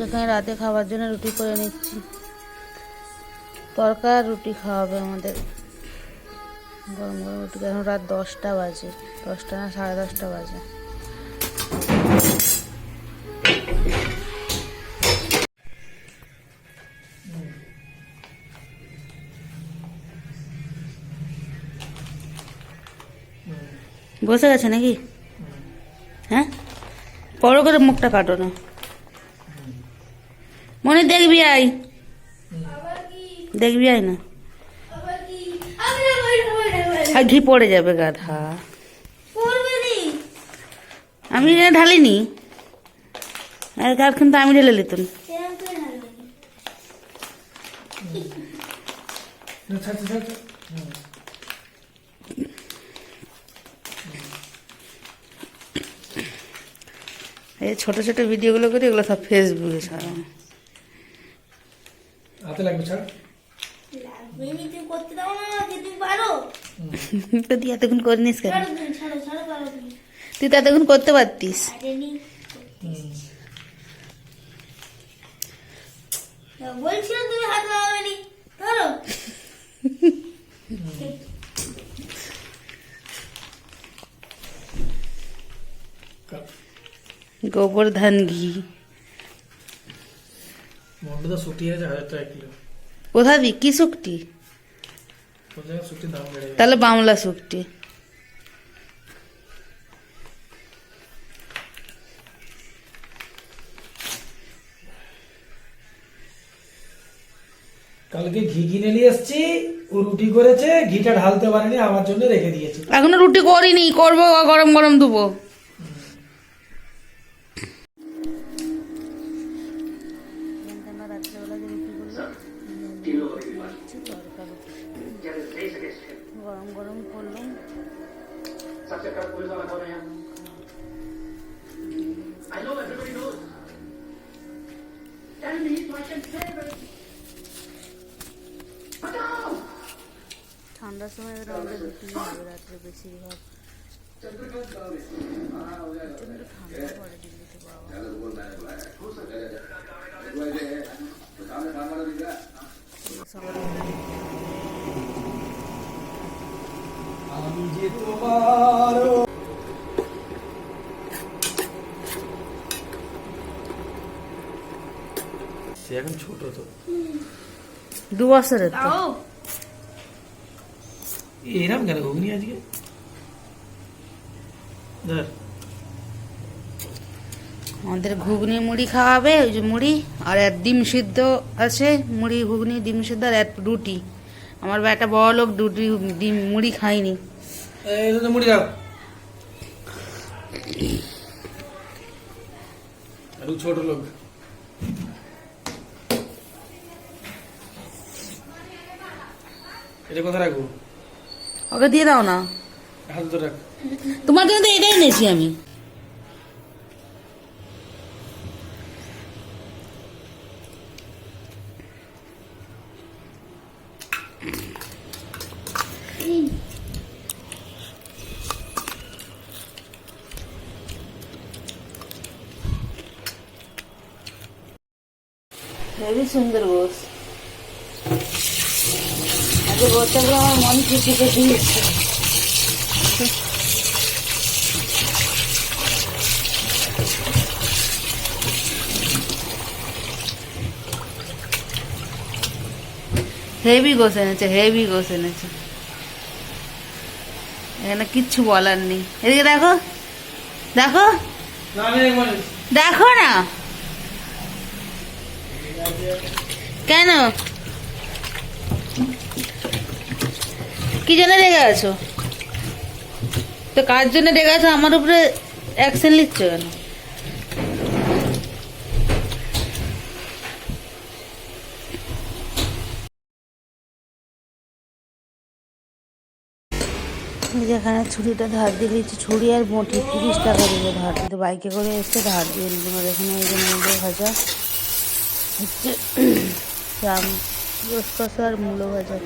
যেখানে রাতে খাবার জন্য রুটি করে নিচ্ছি। তরকার রুটি খাওয়াবে আমাদের। গরম গরম রুটি এখন রাত দশটা বাজে। দশটা না, সাড়ে দশটা বাজে। বসে গেছে নাকি? হ্যাঁ? বড় করে মুখটা কাটো না। মনে দেখবি আই দেখবি আই না? ঘি পড়ে যাবে গাধা। আমি ঢালিনি। আর কার কিন্তু আমি ঢেলে ছাড়ছে এই ছোট ছোট ভিডিওগুলো করি, এগুলো সব ফেসবুকে ছাড়া হাতে লাগবে ছাড়। তুই এতক্ষণ কেন? পারো তুমি। তুই তো এতক্ষণ করতে পারতিস। পারেনি তুমি হাত লাগাবে ধরো। গোবর ধান ঘি। আছে হাজার টাকা কিলো। কি শুকটি তাহলে বাংলা শুকটি কালকে ঘি কিনে নিয়ে এসছি ও রুটি করেছে ঘিটা ঢালতে পারেনি আমার জন্য রেখে দিয়েছে। এখনও রুটি করিনি করব গরম গরম দেবো গরম গরম করলাম ঠান্ডার সময় এবার আমাদের রুটি হবে রাত্রে বেশিরভাগ প্রচণ্ড ঠান্ডা পড়ে দিল্লিতে বাবা। আমি যে তোমার সে এখন ছোট তো। দু বছরের তো। এরম কেন ঘুগনি আজকে? ধর। আমাদের ঘুগনি মুড়ি খাওয়াবে ওই যে মুড়ি আর এক ডিম সিদ্ধ আছে মুড়ি ঘুগনি ডিম সিদ্ধ আর এক রুটি। আমার বেটা বড় লোক রুটি ডিম মুড়ি খায়নি। তো মুড়ি দাও ছোট লোক। এটা কোথায় রাখব? ওকে দিয়ে দাও না। হাত ধরে রাখ। তোমার জন্য তো এটাই নিয়েছি আমি। হেবি সুন্দর গোস আগে গোসটাগুলো আমার মন খুশি করে দিয়েছে। হেভি গোস এনেছে হেভি গোস এনেছে এখানে কিচ্ছু বলার নেই। এদিকে দেখো। দেখো। দেখো না। কেন? কি জন্য রেগে আছো? তো কার জন্য রেগে আছো? আমার উপরে অ্যাকশন নিচ্ছ কেন? এই যে ছুরিটা ধার দিয়ে দিয়েছি। ছুরি আর বটি, তিরিশ টাকা দিল ধার দিতে বাইকে করে এসছে ধার দিয়ে আর এখানে এই যে মূলো ভাজা। হচ্ছে রাম আর মূলো ভাজা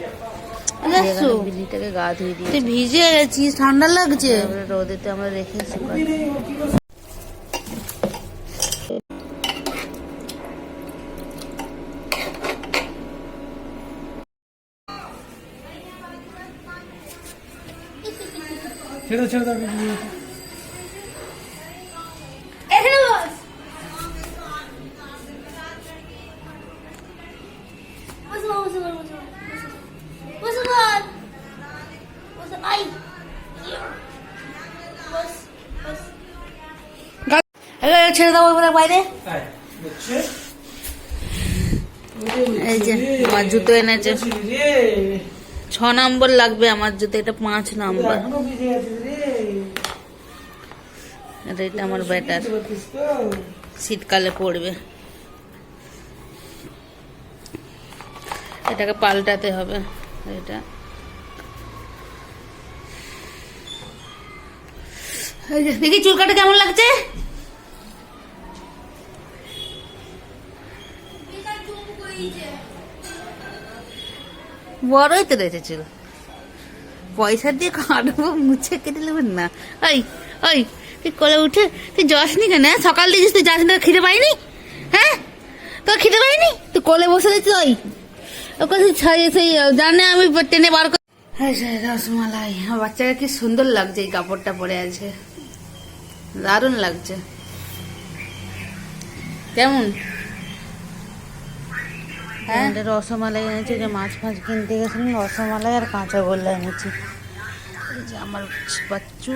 ভিজে ঠান্ডা লাগছে। রোদেতে আমরা রেখেছি ছেড়ে দাও বাইরে এই যে, আমার জুতো এনেছে ছ নম্বর লাগবে আমার জুতো, এটা পাঁচ নম্বর? আর এটা আমার ব্যাটার? শীতকালে পড়বে এটাকে পাল্টাতে হবে, এটা এই যে, দেখি চুল কাটা কেমন লাগছে? বড়ই তো রয়েছে চুল। পয়সা দিয়ে কাটবো, মুছে কেটে নেবেন না। ওই ওই তুই কোলে উঠে, তুই যাসনি কেন হ্যাঁ? সকাল দিয়েছিস তুই যাস না খিদে পাইনি? হ্যাঁ? তোর খিদে পাইনি? তুই কোলে বসে রয়েছিস ওই ওকে সেই জানে আমি টেনে বার করে হ্যাঁ রসমালাই। বাচ্চাকে কি সুন্দর লাগছে এই কাপড়টা পরে আছে। দারুণ লাগছে। কেমন? হ্যাঁ? রসমালাই এনেছি যে মাছ ফাছ কিনতে গেছিলাম রসমালাই আর কাঁচা গোল্লা এনেছি। যে আমার বাচ্চু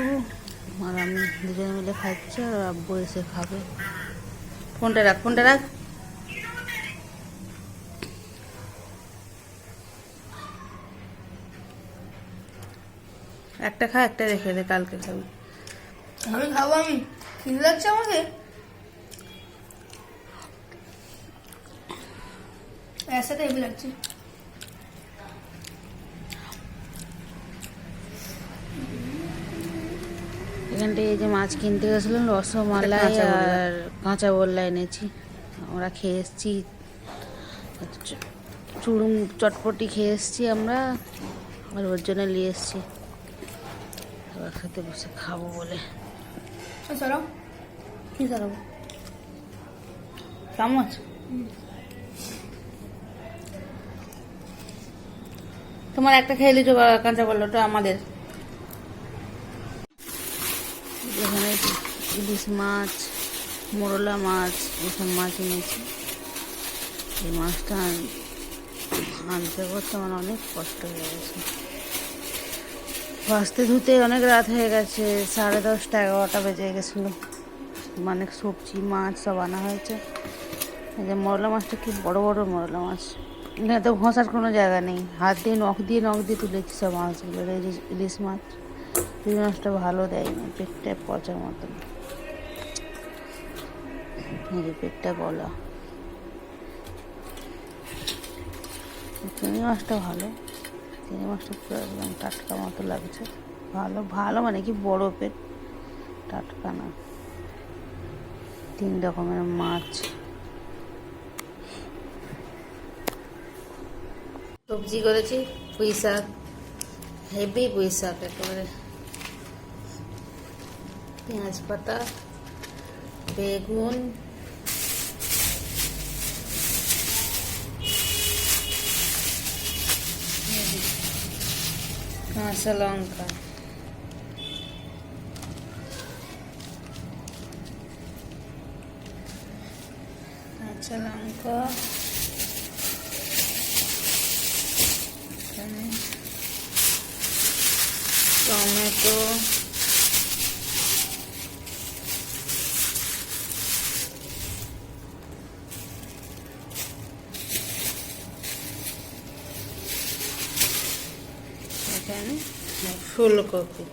আর আমি দুজনে মিলে খাচ্ছি আর আব্বু এসে খাবে। ফোনটা রাখ ফোনটা রাখ। একটা খা একটা রেখে দে কালকে খাবি। আমি খাব আমি। খিদে লাগছে আমাকে? একসাথে হেভি লাগছে। এখানটায় এই যে মাছ কিনতে গেছিলাম রসমালাই আর কাঁচা গোল্লা এনেছি। আমরা খেয়ে এসছি। চুড়ুম চটপটি খেয়ে এসছি আমরা আর ওর জন্য নিয়ে এসছি। একসাথে বসে খাব বলে। কি চামচ তোমার একটা খেয়ে লিচু কাঁচা গোল্লা ওটা আমাদের। এখানে ইলিশ মাছ মোরলা মাছ এসব মাছ এনেছি। এই মাছটা আনতে করতে আমার অনেক কষ্ট হয়ে গেছে। ভাজতে ধুতে অনেক রাত হয়ে গেছে, সাড়ে দশটা, এগারোটা বেজে গেছিল। মানে সবজি, মাছ সব আনা হয়েছে। এই যে মরলা মাছটা কি বড় বড় মরলা মাছ। এখানে তো ঘষার কোনো জায়গা নেই। হাত দিয়ে নখ দিয়ে নখ দিয়ে তুলেছি সব মাছগুলো ইলিশ মাছ। ইলিশ মাছটা ভালো দেয়নি, পেটটা পচার মতন। এই যে পেটটা গলা চিংড়ি মাছটা ভালো। চিংড়ি মাছটা পুরো একদম টাটকা মতো লাগছে। ভালো ভালো মানে কি পেট টাটকা না। তিন রকমের মাছ। সবজি করেছি, পুঁই শাক, হেভি পুঁই শাক একেবারে। পেঁয়াজ পাতা, বেগুন কাঁচা লঙ্কা কাঁচা লঙ্কা টমেটো এখানে ফুলকপি।